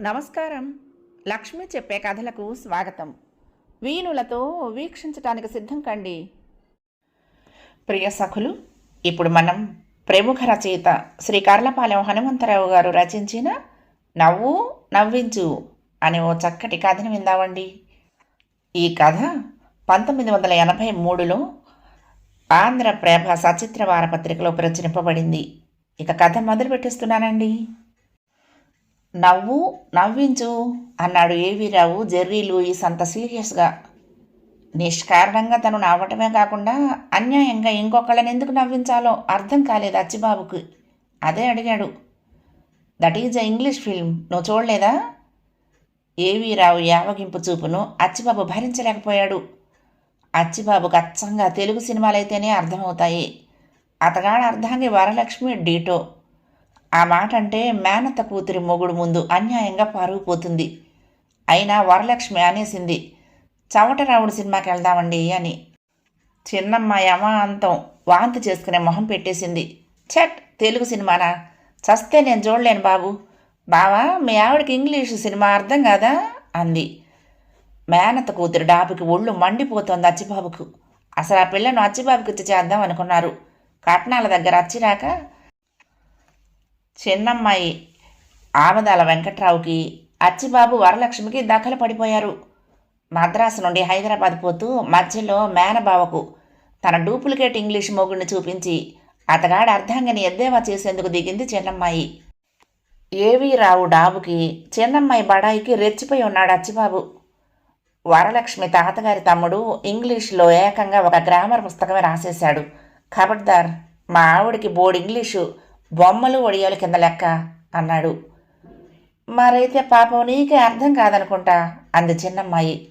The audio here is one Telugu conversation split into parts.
నమస్కారం. లక్ష్మి చెప్పే కథలకు స్వాగతం. వీణులతో వీక్షించటానికి సిద్ధం కండి. ప్రియ సఖులు ఇప్పుడు మనం ప్రముఖ రచయిత శ్రీ కర్లపాలెం హనుమంతరావు గారు రచించిన నవ్వు నవ్వించు అనే ఓ చక్కటి కథను విందామండి. ఈ కథ పంతొమ్మిది వందల ఎనభై మూడులో ఆంధ్రప్రభ సచిత్ర వారపత్రికలో ప్రచురింపబడింది. ఇక కథ మొదలు పెట్టేస్తున్నానండి. నవ్వు నవ్వించు అన్నాడు ఏవీరావు జెర్రీ లూయిస్ అంత సీరియస్గా. నిష్కారణంగా తను నవ్వటమే కాకుండా అన్యాయంగా ఇంకొకళ్ళని ఎందుకు నవ్వించాలో అర్థం కాలేదు అచ్చిబాబుకి. అదే అడిగాడు. That is a English film. నువ్వు చూడలేదా? ఏవీరావు యావగింపు చూపును అచ్చిబాబు భరించలేకపోయాడు. అచ్చిబాబుకు అచ్చంగా తెలుగు సినిమాలైతేనే అర్థమవుతాయి. అతగాడ అర్థాన్ని వరలక్ష్మి డీటో. ఆ మాట అంటే మేనత్త కూతురి మొగుడు ముందు అన్యాయంగా పరుగుపోతుంది అయినా వరలక్ష్మి అనేసింది చవటరావుడు సినిమాకి వెళ్దామండి అని. చిన్నమ్మ యమాంతం వాంతి చేసుకునే మొహం పెట్టేసింది. చట్ తెలుగు సినిమానా? చస్తే నేను చూడలేను బాబు. బావా మీ ఆవిడకి ఇంగ్లీషు సినిమా అర్థం కాదా? అంది. మేనత కూతురు డాబుకి ఒళ్ళు మండిపోతోంది అచ్చిబాబుకు. అసలు ఆ పిల్లను అచ్చిబాబుకి ఇచ్చి చేద్దాం అనుకున్నారు. కట్నాల దగ్గర వచ్చినాక చిన్నమ్మాయి ఆమదాల వెంకట్రావుకి అచ్చిబాబు వరలక్ష్మికి దఖలు పడిపోయారు. మద్రాసు నుండి హైదరాబాద్ పోతూ మధ్యలో మేనబావకు తన డూప్లికేట్ ఇంగ్లీష్ మొగుడిని చూపించి అతగాడు అర్ధాంగని ఎద్దేవా చేసేందుకు దిగింది చిన్నమ్మాయి. ఏవి రావు డాబుకి చిన్నమ్మాయి బడాయికి రెచ్చిపోయి ఉన్నాడు అచ్చిబాబు. వరలక్ష్మి తాతగారి తమ్ముడు ఇంగ్లీష్లో ఏకంగా ఒక గ్రామర్ పుస్తకమే రాసేశాడు. ఖబర్దార్ మా ఆవిడికి బోర్డు ఇంగ్లీషు బొమ్మలు ఒడియాలు కింద లెక్క అన్నాడు. మరైతే పాపం నీకే అర్థం కాదనుకుంటా అంది చిన్నమ్మాయి.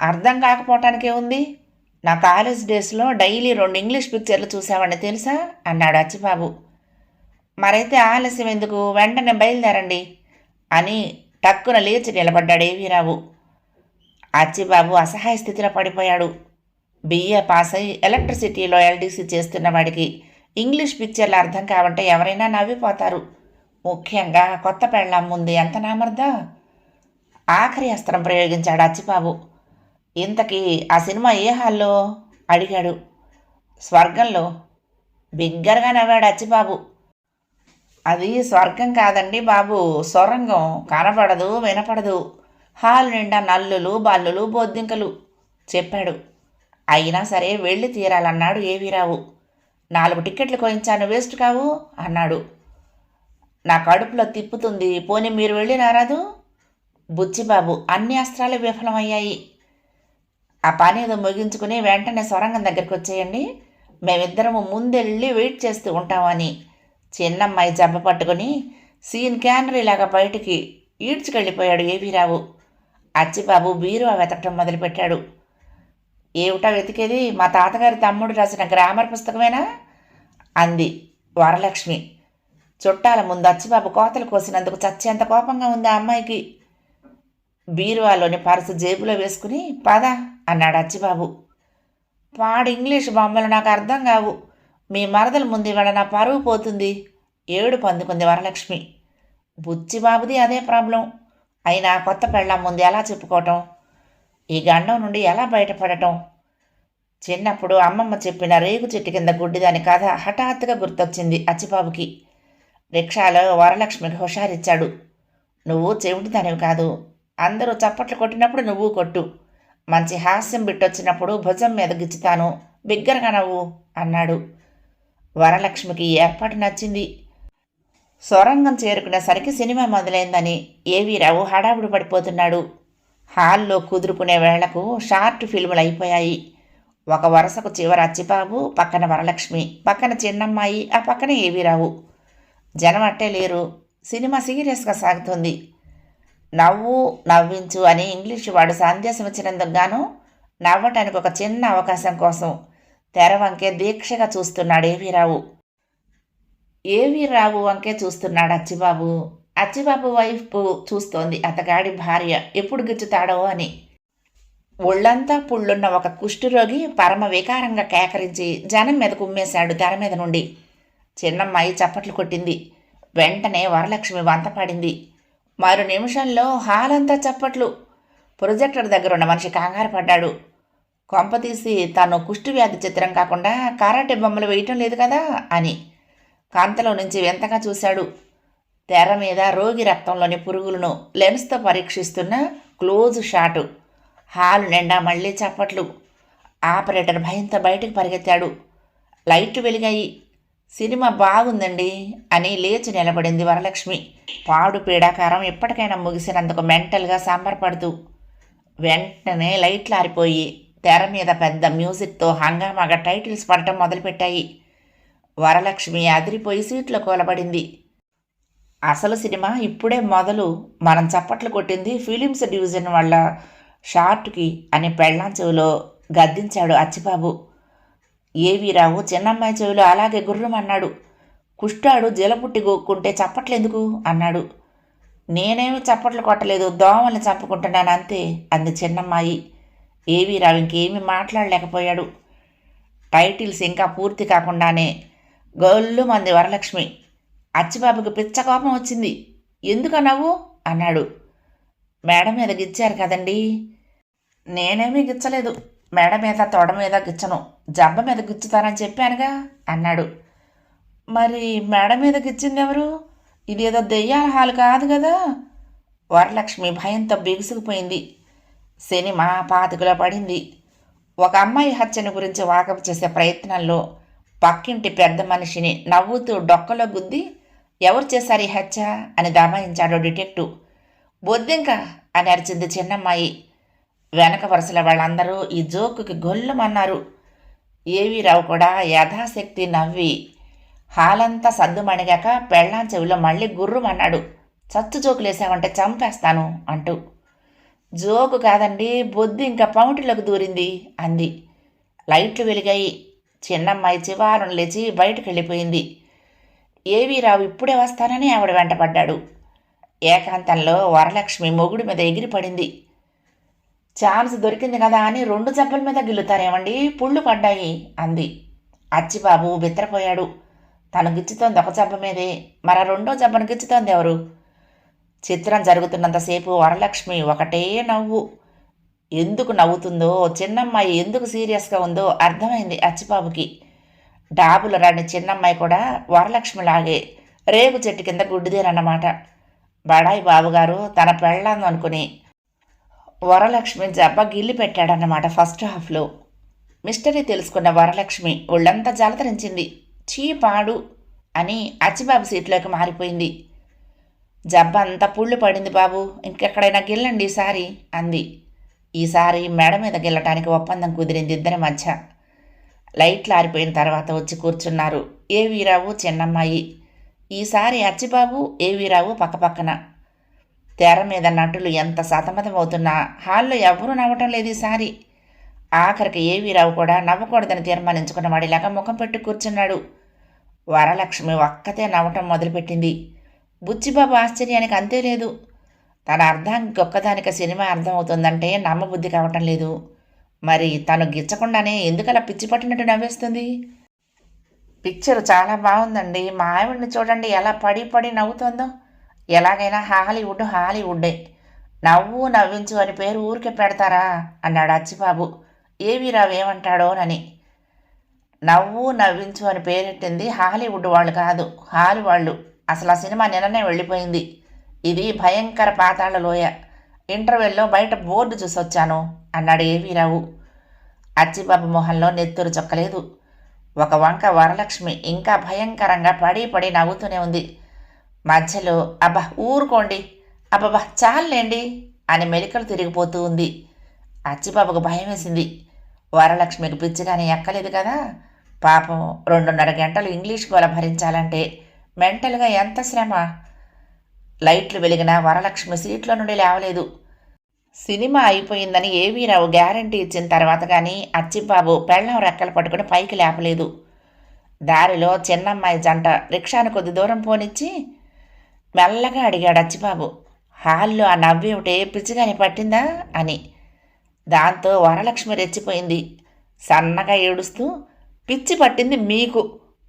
అర్థం కాకపోవటానికే ఉంది? నా కాలేజ్ డేస్లో డైలీ రెండు ఇంగ్లీష్ పిక్చర్లు చూసావండి తెలుసా? అన్నాడు అచ్చిబాబు. మరైతే ఆలస్యం ఎందుకు? వెంటనే బయలుదేరండి అని టక్కున లేచి నిలబడ్డాడు ఏవీరావు. అచ్చిబాబు అసహాయ స్థితిలో పడిపోయాడు. బిఏ పాస్ అయి ఎలక్ట్రిసిటీలో ఎల్డీసీ చేస్తున్న వాడికి ఇంగ్లీష్ పిక్చర్లు అర్థం కావంటే ఎవరైనా నవ్విపోతారు. ముఖ్యంగా కొత్త పెళ్ళం ముందు ఎంత నామర్దా? ఆఖరి అస్త్రం ప్రయోగించాడు అచ్చిబాబు. ఇంతకీ ఆ సినిమా ఏ హాల్లో? అడిగాడు. స్వర్గంలో. బిగ్గరగా నవ్వాడు అచ్చిబాబు. అది స్వర్గం కాదండి బాబు. సొరంగం. కనపడదు వినపడదు. హాల్ నిండా నల్లులు బల్లులు బొద్దింకలు చెప్పాడు. అయినా సరే వెళ్ళి తీరాలన్నాడు ఏవీరావు. నాలుగు టికెట్లు కోయించాను వేస్ట్ కావు అన్నాడు. నా కడుపులో తిప్పుతుంది పోనీ మీరు వెళ్ళి నారాదు బుచ్చిబాబు అన్ని అస్త్రాలు విఫలమయ్యాయి. ఆ పని ఏదో ముగించుకుని వెంటనే సొరంగం దగ్గరికి వచ్చేయండి. మేమిద్దరము ముందెళ్ళి వెయిట్ చేస్తూ ఉంటామని. చిన్నమ్మాయి జబ్బ పట్టుకుని సీన్ క్యానరీలాగా బయటికి ఈడ్చుకెళ్ళిపోయాడు ఏవీరావు. అచ్చిబాబు బీరువా వెతకటం మొదలుపెట్టాడు. ఏమిటా వెతికేది? మా తాతగారి తమ్ముడు రాసిన గ్రామర్ పుస్తకమేనా? అంది వరలక్ష్మి. చుట్టాల ముందు అచ్చిబాబు కోతలు కోసినందుకు చచ్చేంత కోపంగా ఉంది ఆ అమ్మాయికి. బీరువాలోని పర్సు జేబులో వేసుకుని పద అన్నాడు అచ్చిబాబు. పాడు ఇంగ్లీష్ బొమ్మలు నాకు అర్థం కావు. మీ మరదల ముందు ఇవాళ నా పరువు పోతుంది ఏడు పందుకుంది వరలక్ష్మి. బుచ్చిబాబుది అదే ప్రాబ్లం. అయినా కొత్త పెళ్ళం ముందు ఎలా చెప్పుకోవటం? ఈ గండం నుండి ఎలా బయటపడటం? చిన్నప్పుడు అమ్మమ్మ చెప్పిన రేగు చెట్టు కింద గుడ్డిదాని కథ హఠాత్తుగా గుర్తొచ్చింది అచ్చిబాబుకి. రిక్షాలో వరలక్ష్మికి హుషారిచ్చాడు. నువ్వు చెవిటిదానివి కాదు. అందరూ చప్పట్లు కొట్టినప్పుడు నువ్వు కొట్టు. మంచి హాస్యం బిట్టొచ్చినప్పుడు భుజం మీద గిచ్చుతాను. బిగ్గరగా నవ్వు అన్నాడు. వరలక్ష్మికి ఏర్పాటు నచ్చింది? సొరంగం చేరుకునేసరికి సినిమా మొదలైందని ఏవీరావు హడావుడి పడిపోతున్నాడు. హాల్లో కుదురుకునే వేళకు షార్ట్ ఫిల్ములు అయిపోయాయి. ఒక వరుసకు చివర అచ్చిబాబు పక్కన వరలక్ష్మి పక్కన చిన్నమ్మాయి ఆ పక్కన ఏవీరావు. జనం అట్టే లేరు. సినిమా సీరియస్గా సాగుతుంది. నవ్వు నవ్వించు అని ఇంగ్లీషు వాడు సందేశం ఇచ్చినందుకు గాను నవ్వటానికి ఒక చిన్న అవకాశం కోసం తెర వంకే దీక్షగా చూస్తున్నాడు ఏవీరావు. ఏవీరావు వంకే చూస్తున్నాడు అచ్చిబాబు. అచ్చిబాబు వైఫ్ చూస్తోంది అతగాడి భార్య. ఎప్పుడు గిచ్చుతాడో అని. ఒళ్ళంతా పుళ్ళున్న ఒక కుష్ఠరోగి పరమ వికారంగా కేకరించి జనం మీద కుమ్మేశాడు తెర మీద నుండి. చిన్నమ్మాయి చప్పట్లు కొట్టింది. వెంటనే వరలక్ష్మి వంత పాడింది. మరో నిమిషంలో హాలంతా చప్పట్లు. ప్రొజెక్టర్ దగ్గర ఉన్న మనిషి కంగారు పడ్డాడు. కొంపతీసి తను కుష్టి వ్యాధి చిత్రం కాకుండా కరాటే బొమ్మలు వేయటం లేదు కదా అని. కాంతలో నుంచి వింతగా చూశాడు. తెర మీద రోగి రక్తంలోని పురుగులను లెన్స్తో పరీక్షిస్తున్న క్లోజ్ షాటు. హాలు నిండా మళ్ళీ చప్పట్లు. ఆపరేటర్ భయంతో బయటకు పరిగెత్తాడు. లైట్లు వెలిగాయి. సినిమా బాగుందండి అని లేచి నిలబడింది వరలక్ష్మి. పాడు పీడాకారం ఎప్పటికైనా ముగిసినందుకు మెంటల్గా సంబరపడుతూ వెంటనే లైట్లు ఆరిపోయి తెర మీద పెద్ద మ్యూజిక్తో హంగామాగా టైటిల్స్ పడటం మొదలుపెట్టాయి. వరలక్ష్మి అదిరిపోయి సీట్లో కూలబడింది. అసలు సినిమా ఇప్పుడే మొదలు మనం చప్పట్లు కొట్టింది ఫిలిమ్స్ డివిజన్ వాళ్ళ షార్ట్కి అని పెళ్ళాం చెవిలో గద్దించాడు అచ్చిబాబు. ఏవీరావు చిన్నమ్మాయి చెవిలో అలాగే గుర్రం అన్నాడు. కుష్టాడు జలపుట్టి గోక్కుంటే చప్పట్లెందుకు అన్నాడు. నేనేమి చప్పట్లు కొట్టలేదు దోమల్ని చంపుకుంటున్నాను అంతే అంది చిన్నమ్మాయి. ఏవీరావు ఇంకేమీ మాట్లాడలేకపోయాడు. టైటిల్స్ ఇంకా పూర్తి కాకుండానే గొల్లు మంది వరలక్ష్మి అచ్చిబాబుకి పిచ్చ కోపం వచ్చింది. ఎందుకు నవ్వు అన్నాడు. మేడ మీద గిచ్చారు కదండి. నేనేమీ గిచ్చలేదు. మేడ మీద తొడ మీద గిచ్చను. జబ్బ మీద గిచ్చుతానని చెప్పానుగా అన్నాడు. మరి మేడ మీద గిచ్చింది ఎవరు ఇదేదో దెయ్యాల హాలు కాదు కదా? వరలక్ష్మి భయంతో బిగుసుకుపోయింది. సినిమా పాతికలో పడింది. ఒక అమ్మాయి హత్యను గురించి వాకపు చేసే ప్రయత్నంలో పక్కింటి పెద్ద మనిషిని నవ్వుతూ డొక్కలో గుద్ది ఎవరు చేశారు ఈ హత్య అని దబాయించాడు డిటెక్టివ్. బొద్దింక అని అరిచింది చిన్నమ్మాయి. వెనక వరుసల వాళ్ళందరూ ఈ జోకుకి గొల్లుమన్నారు. ఏవీ రావు కూడా యథాశక్తి నవ్వి హాలంతా సద్దుమణిగాక పెళ్ళాం చెవిలో మళ్ళీ గుర్రుమన్నాడు చచ్చు జోకులేసావంటే చంపేస్తాను అంటూ. జోకు కాదండి బొద్దు ఇంకా పౌంటిలోకి దూరింది అంది. లైట్లు వెలిగాయి. చిన్నమ్మాయి చివారం లేచి బయటకు వెళ్ళిపోయింది. ఏవీ రావు ఇప్పుడే వస్తానని ఆవిడ వెంటపడ్డాడు. ఏకాంతంలో వరలక్ష్మి మొగుడి మీద ఎగిరి పడింది. ఛాన్స్ దొరికింది కదా అని రెండు జబ్బల మీద గిల్లుతారేమండి? పుళ్ళు పడ్డాయి అంది. అచ్చిబాబు బిత్తరపోయాడు. తను గిచ్చుతోంది ఒక జబ్బ మీదే మర రెండో జబ్బను గిచ్చుతోంది ఎవరు? చిత్రం జరుగుతున్నంతసేపు వరలక్ష్మి ఒకటే నవ్వు. ఎందుకు నవ్వుతుందో చిన్నమ్మాయి ఎందుకు సీరియస్గా ఉందో అర్థమైంది అచ్చిబాబుకి. డాబుల రాని చిన్నమ్మాయి కూడా వరలక్ష్మిలాగే రేగు చెట్టు కింద గుడ్డిదేనన్నమాట. బడాయి బాబుగారు తన పెళ్ళాను అనుకుని వరలక్ష్మి జబ్బ గిల్లి పెట్టాడన్నమాట ఫస్ట్ హాఫ్లో. మిస్టరీ తెలుసుకున్న వరలక్ష్మి ఒళ్ళంతా జలతరించింది. చీ పాడు అని అచ్చిబాబు సీట్లోకి మారిపోయింది. జబ్బ అంతా పుళ్ళు పడింది బాబు ఇంకెక్కడైనా గిల్లండి ఈసారి అంది. ఈసారి మెడ మీద గిల్లటానికి ఒప్పందం కుదిరింది ఇద్దరి మధ్య. లైట్లు ఆరిపోయిన తర్వాత వచ్చి కూర్చున్నారు. ఏ వీరావు చిన్నమ్మాయి. ఈసారి అచ్చిబాబు ఏ వీరావు పక్కపక్కన తెర మీద నటులు ఎంత సతమతమవుతున్నా హాల్లో ఎవరూ నవ్వటం లేదు ఈసారి. ఆఖరికి ఏవీరావు కూడా నవ్వకూడదని తీర్మానించుకున్న వాడిలాగా ముఖం పెట్టి కూర్చున్నాడు. వరలక్ష్మి ఒక్కతే నవ్వటం మొదలుపెట్టింది. బుచ్చిబాబు ఆశ్చర్యానికి అంతే లేదు. తన అర్థానికి ఒక్కదానికి సినిమా అర్థమవుతుందంటే నమ్మబుద్ధి కావటం లేదు. మరి తను గిచ్చకుండానే ఎందుకలా పిచ్చి పట్టినట్టు నవ్వేస్తుంది? పిక్చర్ చాలా బాగుందండి. మా ఆవిడ్ని చూడండి ఎలా పడి పడి నవ్వుతుందో. ఎలాగైనా హాలీవుడ్ హాలీవుడ్డే. నవ్వు నవ్వించు అని పేరు ఊరికే పెడతారా? అన్నాడు అచ్చిబాబు. ఏవి రావేమంటాడోనని నవ్వు నవ్వించు అని పేరెట్టింది హాలీవుడ్ వాళ్ళు కాదు హాలి వాళ్ళు. అసలు ఆ సినిమా నిన్ననే వెళ్ళిపోయింది. ఇది భయంకర పాతాళ లోయ ఇంటర్వెల్లో బయట బోర్డు చూసొచ్చాను. అన్నాడు ఏవీరావు అచ్చిబాబు మొహంలో నెత్తురు చొక్కలేదు ఒక వంక వరలక్ష్మి ఇంకా భయంకరంగా పడి పడి నవ్వుతూనే ఉంది. మధ్యలో అబ్బా ఊరుకోండి. అబ్బబ్బా చాలండి అని మెలికలు తిరిగిపోతూ ఉంది. అచ్చిబాబుకు భయం వేసింది వరలక్ష్మికి పిచ్చిగానే ఎక్కలేదు కదా. పాపం రెండున్నర గంటలు ఇంగ్లీష్ గోల భరించాలంటే మెంటల్గా ఎంత శ్రమ? లైట్లు వెలిగిన వరలక్ష్మి సీట్లో నుండి లేవలేదు. సినిమా అయిపోయిందని ఏవీరావు గ్యారంటీ ఇచ్చిన తర్వాత కానీ అచ్చిబాబు పెళ్ళం రెక్కలు పట్టుకుని పైకి లేపలేదు. దారిలో చిన్నమ్మాయి జంట రిక్షాను కొద్ది దూరం పోనిచ్చి మెల్లగా అడిగాడు అచ్చిబాబు. హాల్లో ఆ నవ్వేమిటే పిచ్చిగాని పట్టిందా అని. దాంతో వరలక్ష్మి రెచ్చిపోయింది. సన్నగా ఏడుస్తూ పిచ్చి పట్టింది మీకు.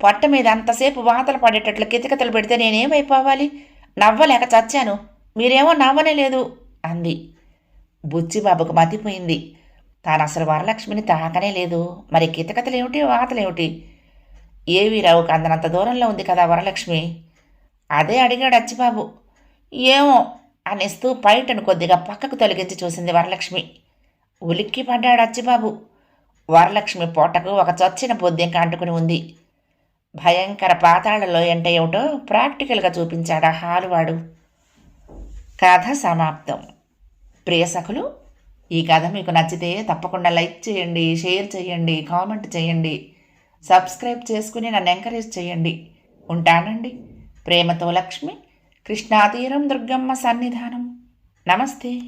పొట్ట మీద అంతసేపు వాతలు పడేటట్లు కితకితలు పెడితే నేనేమైపోవాలి? నవ్వలేక చచ్చాను. మీరేమో నవ్వనే లేదు అంది. బుచ్చిబాబుకు మతిపోయింది. తాను అసలు వరలక్ష్మిని తాకనే లేదు. మరి కితకతలేమిటి వాతలేమిటి? ఏవీ రావుకు అందనంత దూరంలో ఉంది కదా వరలక్ష్మి? అదే అడిగాడు అచ్చిబాబు. ఏమో అనేస్తూ పైటను కొద్దిగా పక్కకు తొలగించి చూసింది వరలక్ష్మి. ఉలిక్కి పడ్డాడు అచ్చిబాబు. వరలక్ష్మి పొట్టకు ఒక చొచ్చిన బొద్దింక అంటుకుని ఉంది. భయంకర పాతాళలో అంటే ఏమిటో ప్రాక్టికల్గా చూపించాడా హాలువాడు. కథ సమాప్తం. ప్రియసకులు ఈ కథ మీకు నచ్చితే తప్పకుండా లైక్ చేయండి షేర్ చేయండి కామెంట్ చేయండి సబ్స్క్రైబ్ చేసుకుని నన్ను ఎంకరేజ్ చేయండి. ఉంటానండి. ప్రేమతో లక్ష్మి కృష్ణాతీరం దుర్గమ్మ సన్నిధానం. నమస్తే.